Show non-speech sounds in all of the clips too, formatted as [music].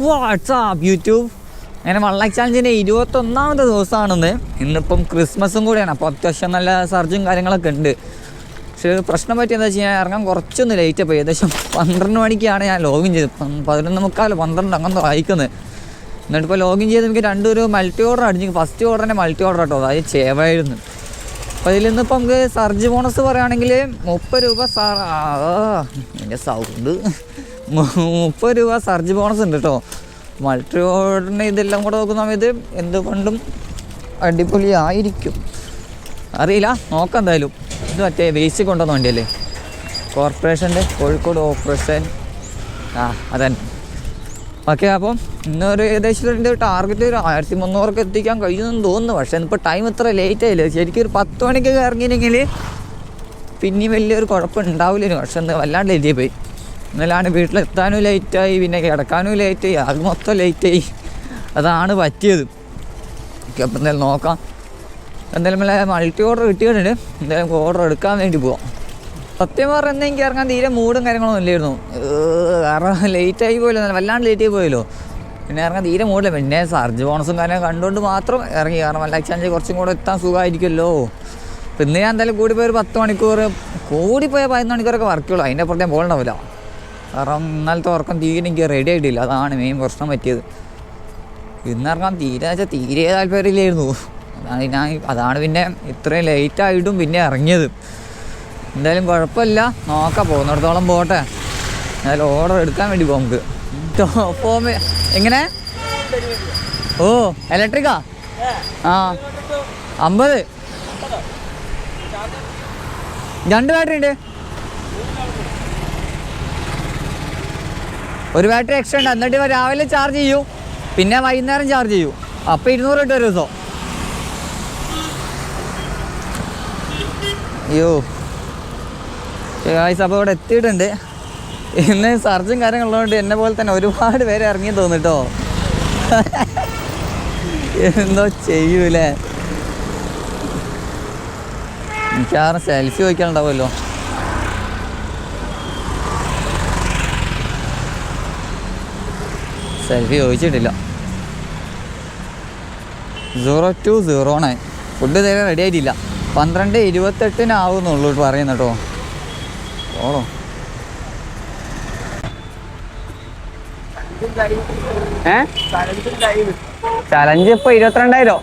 WhatsApp YouTube അങ്ങനെ one lakh ചാലഞ്ചിന്റെ ഇരുപത്തൊന്നാമത്തെ ദിവസമാണെന്ന്. ഇന്നിപ്പം ക്രിസ്മസും കൂടിയാണ്. അപ്പോൾ അത്യാവശ്യം നല്ല സർജും കാര്യങ്ങളൊക്കെ ഉണ്ട്. പക്ഷേ പ്രശ്നം പറ്റി എന്താ വെച്ച് കഴിഞ്ഞാൽ ഇറങ്ങാൻ കുറച്ചൊന്ന് ലേറ്റ് പോയി. ഏകദേശം പന്ത്രണ്ട് മണിക്കാണ് ഞാൻ ലോഗിൻ ചെയ്തത്. പതിനൊന്ന് മുക്കാൽ പന്ത്രണ്ട് അങ്ങനെ വായിക്കുന്നത് എന്നിട്ട് ഇപ്പോൾ ലോഗിൻ ചെയ്ത് എനിക്ക് രണ്ടൊരു മൾട്ടി ഓർഡർ അടിച്ചു ഫസ്റ്റ് ഓർഡറിന്റെ മൾട്ടി ഓർഡർ കേട്ടോ. അതായത് ചേവായിരുന്നു അപ്പോൾ ഇതിൽ നിന്നിപ്പോൾ നമുക്ക് സർജ് ബോണസ് പറയുകയാണെങ്കിൽ മുപ്പത് രൂപ സാർ എന്റെ സൗണ്ട് മുപ്പത് രൂപ സർജ് ബോണസ് ഉണ്ട് കേട്ടോ. മൾട്ടി ഓർഡറിന് ഇതെല്ലാം കൂടെ നോക്കുന്ന സമയത്ത് എന്തുകൊണ്ടും അടിപൊളിയായിരിക്കും. അറിയില്ല നോക്കാം എന്തായാലും. ഇത് മറ്റേ വേസ്റ്റ് കൊണ്ടുവന്ന വണ്ടിയല്ലേ? കോർപ്പറേഷന്റെ കോഴിക്കോട് ഓപ്പറേഷൻ. ആ അതന്നെ. ഓക്കെ അപ്പം ഇന്നൊരു ഏകദേശം എന്റെ ടാർഗറ്റ് ഒരു ആയിരത്തി മുന്നൂറൊക്കെ എത്തിക്കാൻ കഴിയുമെന്ന് തോന്നുന്നു. പക്ഷേ ഇപ്പോൾ ടൈം ഇത്ര ലേറ്റ് ആയില്ല? ശരിക്കും ഒരു പത്ത് മണിക്കൊക്കെ ഇറങ്ങിയില്ലെങ്കിൽ പിന്നെയും വലിയൊരു കുഴപ്പം ഉണ്ടാവില്ല പക്ഷെ എന്താ വല്ലാണ്ട് എഴുതിയപ്പോയി പോയി. ഇന്നലാണ് വീട്ടിലെത്താനും ലേറ്റായി പിന്നെ കിടക്കാനും ലേറ്റായി അത് മൊത്തം ലേറ്റായി അതാണ് പറ്റിയത്. ഓക്കെ അപ്പം എന്തായാലും നോക്കാം. എന്തായാലും മൾട്ടി ഓർഡർ കിട്ടിയിട്ടുണ്ട്. എന്തായാലും ഓർഡർ എടുക്കാൻ വേണ്ടി പോവാം. സത്യം പറഞ്ഞാൽ എനിക്ക് ഇറങ്ങാൻ തീരെ മൂടും കാര്യങ്ങളൊന്നും ഇല്ലായിരുന്നു കാരണം ലേറ്റ് ആയി പോയല്ലോ വല്ലാണ്ട് ലേറ്റ് ആയി പോയല്ലോ. പിന്നെ ഇറങ്ങാൻ തീരെ മൂടില്ല പിന്നെ സർജ് ബോണസും കാര്യം കണ്ടുകൊണ്ട് മാത്രം ഇറങ്ങി. കാരണം വല്ല എക്സ്ചേഞ്ച് കുറച്ചും കൂടെ എത്താൻ സുഖമായിരിക്കുമല്ലോ. പിന്നെ ഞാൻ എന്തായാലും കൂടിപ്പോയി ഒരു പത്ത് മണിക്കൂർ. കൂടിപ്പോയ പതിനൊന്ന് മണിക്കൂറൊക്കെ വർക്കുള്ളൂ അതിന്റെ അപ്പുറത്തേക്ക് പോകണ്ടാവില്ല കാരണം ഇന്നലത്തെ ഉറക്കം തീരെ എനിക്ക് റെഡി ആയിട്ടില്ല. അതാണ് മെയിൻ പ്രശ്നം പറ്റിയത്. ഇന്നിറങ്ങാൻ തീരെ വെച്ചാൽ തീരെ താല്പര്യമില്ലായിരുന്നു. അതാണ് ഞാൻ അതാണ് പിന്നെ ഇത്രയും ലേറ്റ് ആയിട്ടും പിന്നെ ഇറങ്ങിയത്. എന്തായാലും കുഴപ്പമില്ല. നോക്കാം. പോകുന്നിടത്തോളം പോട്ടെ. എന്തായാലും ഓർഡർ എടുക്കാൻ വേണ്ടി പോകും നമുക്ക്. എങ്ങനെ? ഓ ഇലക്ട്രിക്കാ ആ? അമ്പത്. രണ്ട് ബാറ്ററി ഉണ്ട്. ഒരു ബാറ്ററി എക്സ്ട്രാ ഉണ്ട്. എന്നിട്ട് ഇവ രാവിലെ ചാർജ് ചെയ്യൂ. പിന്നെ വൈകുന്നേരം ചാർജ് ചെയ്യൂ. അപ്പോൾ ഇരുന്നൂറ് കിട്ടും ഒരു ദിവസം. അയ്യോ. ഗായ്സ് അപ്പോൾ ഇവിടെ എത്തിയിട്ടുണ്ട്. ഇന്ന് സർജും കാര്യങ്ങളുള്ളതുകൊണ്ട് എന്നെ പോലെ തന്നെ ഒരുപാട് പേര് ഇറങ്ങി തോന്നിട്ടോ എന്തോ ചെയ്യൂലേ മിക്കവാറും സെൽഫി ചോദിക്കാനുണ്ടാവുമല്ലോ സെൽഫി ചോദിച്ചിട്ടില്ല. Zero two zero nine food തരാൻ റെഡി ആയിട്ടില്ല. പന്ത്രണ്ട് ഇരുപത്തെട്ടിനാവുന്നുള്ളൂ പറയുന്ന കേട്ടോ. ഓളോ. ഏ? ചലഞ്ച് ഇപ്പൊ ഇരുപത്തിരണ്ടായിരോ.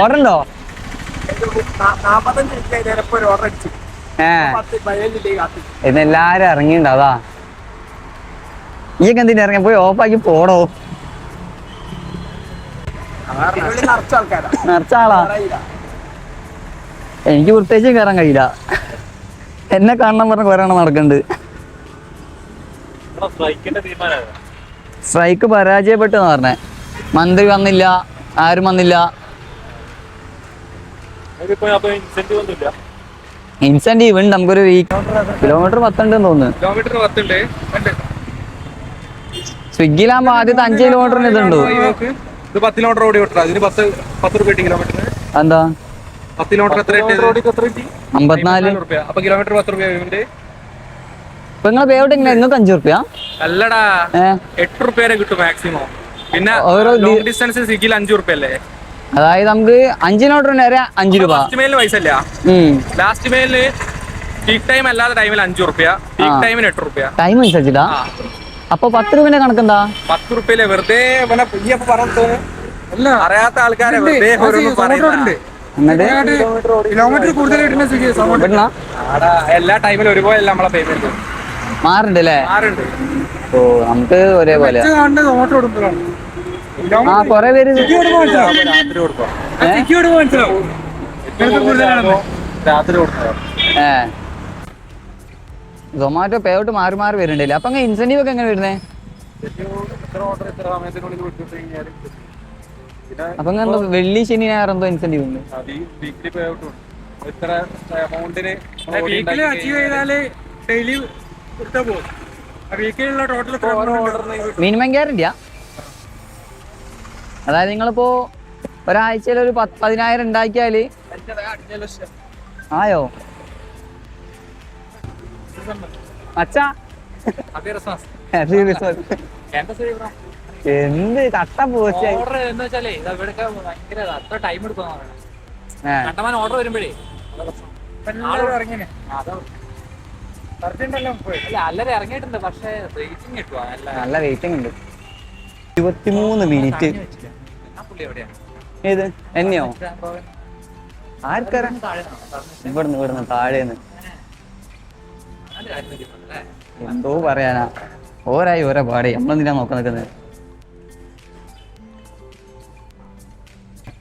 ഓർഡർ [laughs] ഉണ്ടോ? നാപ്പത്തഞ്ച് ഓർഡർ അടിച്ചു. ഇന്ന് എല്ലാരും ഇറങ്ങിണ്ടാ അതാ. എന്തിനാ ഇറങ്ങി പോയി ഓഫാക്കി പോടോ. നിറച്ചാളാ എനിക്ക് പ്രത്യേകിച്ച് കയറാൻ കഴിയില്ല. എന്നെ കാണണം പറഞ്ഞ കുറെ നടക്കുന്നുണ്ട് സ്ട്രൈക്ക് പരാജയപ്പെട്ടു എന്ന് പറഞ്ഞേ. മന്ത്രി വന്നില്ല ആരും വന്നില്ല. ഇൻസെന്റീവ് ഉണ്ട്. നമുക്കൊരു കിലോമീറ്റർ പത്തുണ്ട് തോന്നുന്നു. കിലോമീറ്റർ പത്തുണ്ട്. ഉണ്ട്. സ്വിഗ്ഗിയിലാകുമ്പോ ആദ്യത്തെ അഞ്ച് കിലോമീറ്ററിന് ഇതുണ്ടോ. എന്താ? അമ്പത്തിനാല്. ഇപ്പൊ നിങ്ങളെ എങ്ങനെ? നിങ്ങൾക്ക് അഞ്ചു റുപ്യ അല്ലടാ. എട്ട് റുപ്യ കിട്ടും മാക്സിമം പിന്നെ ഓരോ ഡിസ്റ്റൻസ് സ്വിഗ്ഗിയിൽ അഞ്ചു റുപ്യ അല്ലേ അതായത് നമുക്ക് അഞ്ച് നോട്ട് വരെ അഞ്ച് രൂപ. ഫസ്റ്റ് മെയിലിന് പൈസ ഇല്ല. ലാസ്റ്റ് മെയിലിന് പീക്ക് ടൈം അല്ലാത്ത ടൈമിൽ അഞ്ചു റുപ്യ പീക്ക്. ടൈമിന് എട്ട് റുപ്യ ടൈം അനുസരിച്ചിട്ടാ? അപ്പൊ പത്ത് രൂപന്റെ കണക്കെന്താ പത്ത് റുപ്യല്ലേ വെറുതെ അറിയാത്ത ആൾക്കാരെ വെറുതെ കിലോമീറ്റർ കൂടുതൽ എല്ലാ ടൈമിലും ഒരുപോലെ അല്ല നമ്മളെ പേയ്മെന്റ് മാറുണ്ട് അല്ലേ? മാറുണ്ട്. ഓ നമുക്ക് ഒരേപോലെ ആ കൊറേ പേര് രാത്രി കൊടുക്കാം രാത്രി കൊടുക്കാം ഏ. സൊമാറ്റോ പേയോട്ട് മാറി മാറി വരുന്നുണ്ടല്ലേ? അപ്പൊ അങ്ങനെ ഇൻസെന്റീവ് ഒക്കെ എങ്ങനെ വരുന്നേ? എത്ര ഓർഡർ എത്ര സമയത്തിനുള്ളിൽ കൊടുത്തു കഴിഞ്ഞാൽ അപ്പൊ വെള്ളി ശനി ഞായർ എന്തോ ഇൻസെന്റീവ് ഉണ്ട്. പേ ഔട്ട് എമൗണ്ടിന് വീക്കിലി അച്ചീവ് ചെയ്താൽ ഡെയിലി കൊടുത്താൽ പോകും വീക്കിലുള്ള ടോട്ടൽ മിനിമം ഗ്യാരണ്ടിയാ അതായത് നിങ്ങളിപ്പോ ഒരാഴ്ചയിൽ ഒരു പത്ത് പതിനായിരം ഉണ്ടാക്കിയാൽ ആയോ? അച്ഛാ. എന്താ കട്ട പോയിട്ടുണ്ട് ഓർഡർ വരുമ്പോഴേ. പക്ഷേ നല്ല വെയിറ്റിംഗ് ഉണ്ട്. ഇരുപത്തിമൂന്ന് മിനിറ്റ് ഏത്? എന്നെയോ. ആർക്കറിയാം? ഇവിടുന്ന് ഇവിടുന്ന് താഴേന്ന്? എന്തോ പറയാനാ. ഓരായി ഓരോ പാടെ. നമ്മളെന്തിനാ നോക്കാൻ നിൽക്കുന്നത്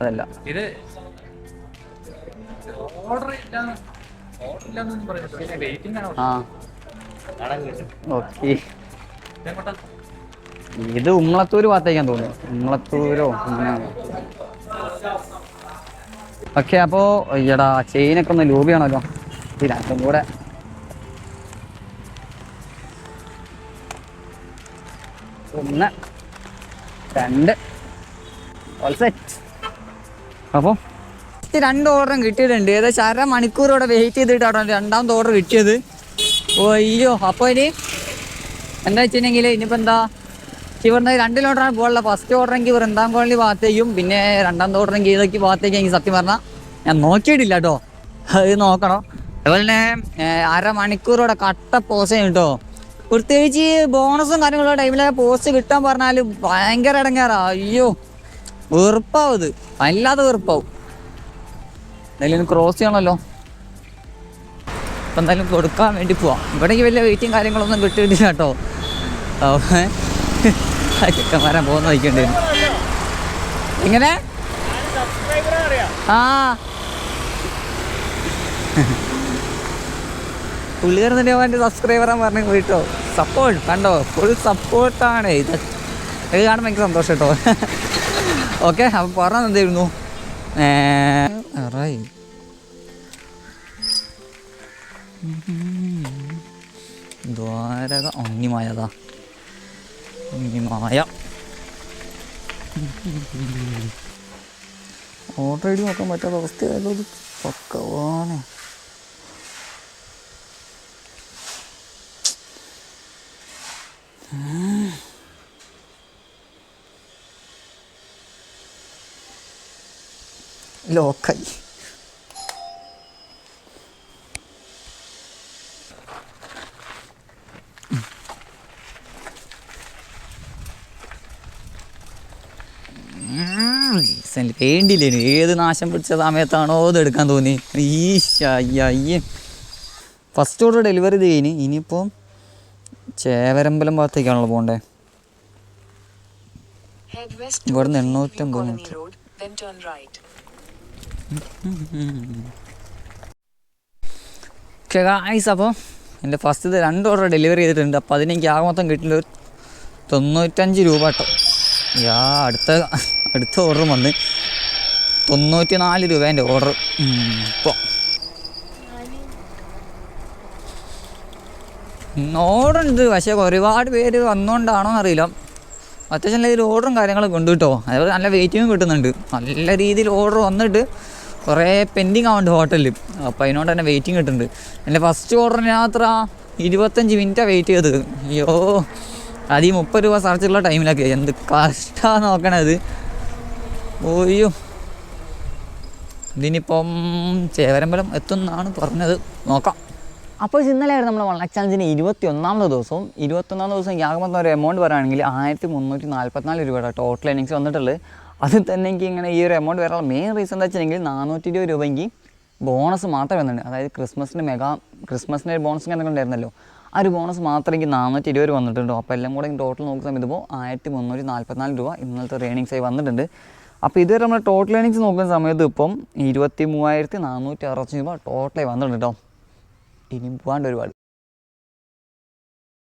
അതല്ല. ഇത് ആ. ഓക്കേ. ഇത് ഉമ്മളത്തൂര് ഭാഗത്തേക്കാൻ തോന്നുന്നു. ഉമ്മളത്തൂരോ? ഓക്കെ അപ്പോ ഈടാ ചെയിനൊക്കെ ഒന്ന് ലൂബിയാണല്ലോ. രണ്ടും കൂടെ. ഒന്ന് രണ്ട്. അപ്പോൾ രണ്ട് ഓർഡറും കിട്ടിയിട്ടുണ്ട്. ഏകദേശം അര മണിക്കൂർ ഇവിടെ വെയിറ്റ് ചെയ്തിട്ടാണ് രണ്ടാമത്തെ ഓർഡർ കിട്ടിയത്. ഓ അയ്യോ. അപ്പോൾ ഇനി എന്താ വെച്ചിട്ടുണ്ടെങ്കിൽ ഇനിയിപ്പോൾ എന്താ? ഇവിടുന്ന് രണ്ട് കിലോമീറ്ററാണ് പോകാനുള്ള ഫസ്റ്റ് ഓർഡറെങ്കിൽ വൃന്ദാം കോളനി ഭാഗത്തേക്കും പിന്നെ രണ്ടാമത്തെ ഓർഡറെങ്കിൽ ഇതൊക്കെ ഭാഗത്തേക്കും എനിക്ക് സത്യം പറഞ്ഞാൽ ഞാൻ നോക്കിയിട്ടില്ല കേട്ടോ. അത് നോക്കണം. അതുപോലെ തന്നെ അരമണിക്കൂറോടെ കട്ട പോസ് പോസ്റ്റ് കേട്ടോ. പ്രത്യേകിച്ച് ബോണസും കാര്യങ്ങളുള്ള ടൈമിലെ പോസ്റ്റ് കിട്ടാൻ പറഞ്ഞാൽ ഭയങ്കര ഇടങ്ങാറാ. അയ്യോ വെറുപ്പാവും ഇത് വല്ലാതെ വെറുപ്പാവും. എന്തായാലും ക്രോസ് ചെയ്യണമല്ലോ. എന്തായാലും കൊടുക്കാൻ വേണ്ടി പോവാം. ഇവിടേക്ക് വലിയ വെയിറ്റും കാര്യങ്ങളൊന്നും കിട്ടിയിട്ടില്ല കേട്ടോ. ചെക്കന്മാരാൻ പോകുന്ന വയ്ക്കേണ്ടി എങ്ങനെ? ആ. പുള്ളിക്കാരൻ അവന്റെ സബ്സ്ക്രൈബറാൻ പറഞ്ഞു കേട്ടോ സപ്പോർട്ട് കണ്ടോ? ഫുൾ സപ്പോർട്ടാണ് ഇത് ഇത് കാണുമ്പോൾ എനിക്ക് സന്തോഷം കേട്ടോ. ഓക്കെ അപ്പം പറഞ്ഞത് എന്തായിരുന്നു? ദ്വാരക ഒന്നിമായതാ ഒന്നിമായ ഓർഡർ ഐ നോക്കാൻ പറ്റാത്ത അവസ്ഥയായല്ലോ ഇത്. പക്കവാനെ ലോക്കായി. റീസെന്റ് വേണ്ടിയില്ലേനു ഏത് നാശം പിടിച്ച സമയത്താണോ അത് എടുക്കാൻ തോന്നി? ഈയ്യയ്യേ ഫസ്റ്റ് ഓർഡർ ഡെലിവറി കഴിഞ്ഞ് ഇനിയിപ്പോൾ ചേവരമ്പലം ഭാഗത്തേക്കാണല്ലോ പോകണ്ടേ. ഇവിടുന്ന് എണ്ണൂറ്റമ്പത് മീറ്റർ. ഓക്കെ ഗായ്സ് അപ്പോൾ എന്റെ ഫസ്റ്റ് രണ്ട് ഓർഡർ ഡെലിവറി ചെയ്തിട്ടുണ്ട്. അപ്പോൾ അതിനെനിക്ക് ആകെ മൊത്തം കിട്ടുന്നത് തൊണ്ണൂറ്റഞ്ച് രൂപ കേട്ടോ. യാ അടുത്ത അടുത്ത ഓർഡർ വന്ന് തൊണ്ണൂറ്റി നാല് രൂപ എന്റെ ഓർഡർ ഇപ്പോൾ ഓർഡർ ഉണ്ട് പക്ഷേ ഒരുപാട് പേര് വന്നുകൊണ്ടാണോ എന്നറിയില്ല അത്യാവശ്യം നല്ല രീതിയിൽ ഓർഡറും കാര്യങ്ങളും ഉണ്ട് കേട്ടോ. അതേപോലെ നല്ല വെയിറ്റിങ്ങും കിട്ടുന്നുണ്ട്. നല്ല രീതിയിൽ ഓർഡർ വന്നിട്ട് കുറേ പെൻഡിങ് ആവുന്നുണ്ട് ഹോട്ടലിൽ അപ്പോൾ അതിനോട് തന്നെ വെയിറ്റിംഗ് കിട്ടുന്നുണ്ട്. എന്റെ ഫസ്റ്റ് ഓർഡറിന് യാത്ര ഇരുപത്തഞ്ച് മിനിറ്റാണ് വെയിറ്റ് ചെയ്തത്. അയ്യോ. അത് ഈ മുപ്പത് രൂപ സർച്ചുള്ള ടൈമിലൊക്കെ എന്ത് കഷ്ടമാണ് നോക്കണത്. ഓയ്യോ ഇതിനിപ്പം ചേവരമ്പലം എത്തുന്നാണ് പറഞ്ഞത്. നോക്കാം. അപ്പോൾ ഇന്നലെയായിരുന്നു നമ്മൾ വൺ ലാക്ക് ഇരുപത്തി ഒന്നാമത്തെ ദിവസവും ഇരുപത്തൊന്നാം ദിവസം യാഗമൊത്തം ഒരു എമൗണ്ട് പറയുകയാണെങ്കിൽ ആയിരത്തി മുന്നൂറ്റി നാൽപ്പത്തിനാല് രൂപയുടെ ടോട്ടൽ ഇന്നിങ്സ് വന്നിട്ടുള്ളത്. അത് തന്നെ എനിക്ക് ഇങ്ങനെ ഈ ഒരു എമൗണ്ട് വരാനുള്ള മെയിൻ റീസൺ എന്താ വെച്ചിട്ടുണ്ടെങ്കിൽ നാനൂറ്റി ഇരുപത് രൂപയ്ക്ക് ബോണസ് മാത്രമേ വന്നിട്ടുണ്ട് അതായത് ക്രിസ്മസിന് മെഗാ ക്രിസ്മസിന്റെ ഒരു ബോണസ് എന്തെങ്കിലും ഉണ്ടായിരുന്നല്ലോ ആ ഒരു ബോണസ് മാത്രം എനിക്ക് നാനൂറ്റി ഇരുപത് രൂപ വന്നിട്ടുണ്ട്. അപ്പോൾ എല്ലാം കൂടെ ടോട്ടൽ നോക്കുന്ന സമയത്ത് ഇപ്പോൾ ആയിരത്തി മുന്നൂറ്റി നാൽപ്പത്തിനാല് രൂപ ഇന്നലത്തെ റേണിങ്സ് ആയി വന്നിട്ടുണ്ട്. അപ്പോൾ ഇതുവരെ നമ്മൾ ടോട്ടൽ ഏണിങ്സ് നോക്കുന്ന സമയത്ത് ഇപ്പം ഇരുപത്തി മൂവായിരത്തി നാനൂറ്റി അറുപത്തി രൂപ ടോട്ടലായി വന്നിട്ടുണ്ട് കേട്ടോ ഇനി പോകാണ്ട് ഒരുപാട്.